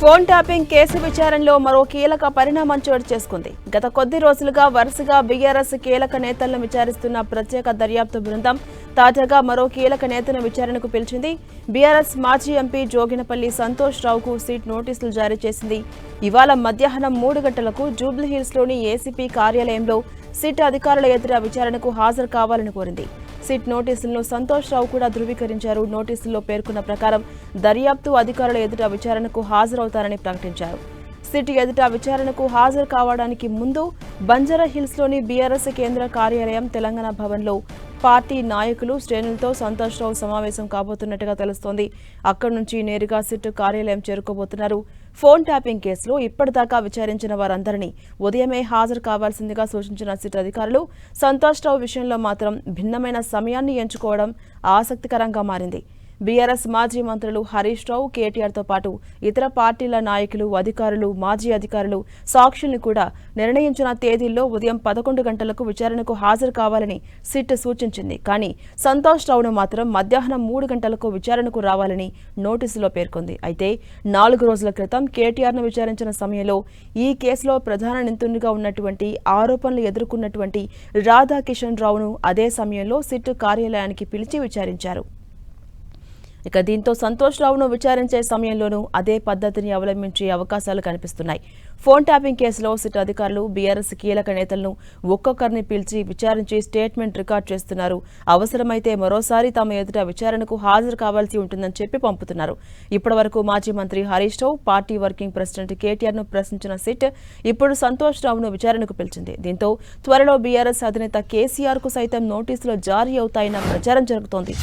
Phone tapping case విచారణలో మరో కీలక పరిణామం చోటు చేసుకుంది. గత కొద్ది రోజులుగా వరుసగా బీఆర్ఎస్ కీలక నేతలను విచారిస్తున్న ప్రత్యేక దర్యాప్తు బృందం తాజాగా మరో కీలక నేతను విచారణకు పిలిచింది. బీఆర్ఎస్ మాజీ ఎంపీ జోగినపల్లి సంతోష్ రావుకు సీట్ నోటీసులు జారీ చేసింది. ఇవాళ మధ్యాహ్నం మూడు గంటలకు జూబ్లీహిల్స్లోని ఏసీపీ కార్యాలయంలో సిట్ అధికారుల ఎదుట విచారణకు హాజరు కావాలని కోరింది. సిట్ నోటీసులను సంతోష్ రావు కూడా ధృవీకరించారు. నోటీసుల్లో పేర్కొన్న ప్రకారం దర్యాప్తు అధికారుల ఎదుట విచారణకు హాజరవుతారని ప్రకటించారు. సిట్ ఎదుట విచారణకు హాజరు కావడానికి ముందు బంజారా హిల్స్లోని బీఆర్ఎస్ కేంద్ర కార్యాలయం తెలంగాణ భవన్లో పార్టీ నాయకులు శ్రేణులతో సంతోష్ రావు సమావేశం కాబోతున్నట్టుగా తెలుస్తోంది. అక్కడి నుంచి నేరుగా సిట్ కార్యాలయం చేరుకోబోతున్నారు. ఫోన్ ట్యాపింగ్ కేసులో ఇప్పటిదాకా విచారించిన వారందరినీ ఉదయమే హాజరు కావాల్సిందిగా సూచించిన సిట్ అధికారులు సంతోష్ రావు విషయంలో మాత్రం భిన్నమైన సమయాన్ని ఎంచుకోవడం ఆసక్తికరంగా మారింది. బీఆర్ఎస్ మాజీ మంత్రులు హరీష్ రావు కేటీఆర్తో పాటు ఇతర పార్టీల నాయకులు అధికారులు మాజీ అధికారులు సాక్షుల్ని కూడా నిర్ణయించిన తేదీల్లో ఉదయం పదకొండు గంటలకు విచారణకు హాజరు కావాలని సిట్ సూచించింది. కానీ సంతోష్ రావును మాత్రం మధ్యాహ్నం మూడు గంటలకు విచారణకు రావాలని నోటీసులో పేర్కొంది. అయితే నాలుగు రోజుల క్రితం కేటీఆర్ను విచారించిన సమయంలో ఈ కేసులో ప్రధాన నిందితుడిగా ఉన్నటువంటి ఆరోపణలు ఎదుర్కొన్నటువంటి రాధాకిషన్ రావును అదే సమయంలో సిట్ కార్యాలయానికి పిలిచి విచారించారు. ఇక దీంతో సంతోష్ రావును విచారించే సమయంలోనూ అదే పద్ధతిని అవలంబించే అవకాశాలు కనిపిస్తున్నాయి. ఫోన్ ట్యాపింగ్ కేసులో సిట్ అధికారులు బీఆర్ఎస్ కీలక నేతలను ఒక్కొక్కరిని పిలిచి విచారించి స్టేట్మెంట్ రికార్డ్ చేస్తున్నారు. అవసరమైతే మరోసారి తమ ఎదుట విచారణకు హాజరు కావాల్సి ఉంటుందని చెప్పి పంపుతున్నారు. ఇప్పటివరకు మాజీ మంత్రి Harish Rao party working president కేటీఆర్ను ప్రశ్నించిన సిట్ ఇప్పుడు సంతోష్ రావును విచారణకు పిలిచింది. దీంతో త్వరలో బీఆర్ఎస్ అధినేత కేసీఆర్కు సైతం నోటీసులు జారీ అవుతాయన్న ప్రచారం జరుగుతోంది.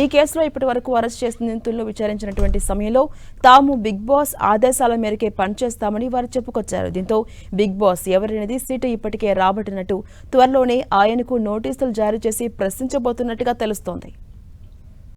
ఈ కేసులో ఇప్పటి వరకు అరెస్ట్ చేసిన నిందితులను విచారించినటువంటి సమయంలో తాము బిగ్ బాస్ ఆదేశాల మేరకే పనిచేస్తామని వారు చెప్పుకొచ్చారు. దీంతో బిగ్ బాస్ ఎవరనేది సీటు ఇప్పటికే రాబట్టినట్టు త్వరలోనే ఆయనకు నోటీసులు జారీ చేసి ప్రశ్నించబోతున్నట్టుగా తెలుస్తోంది.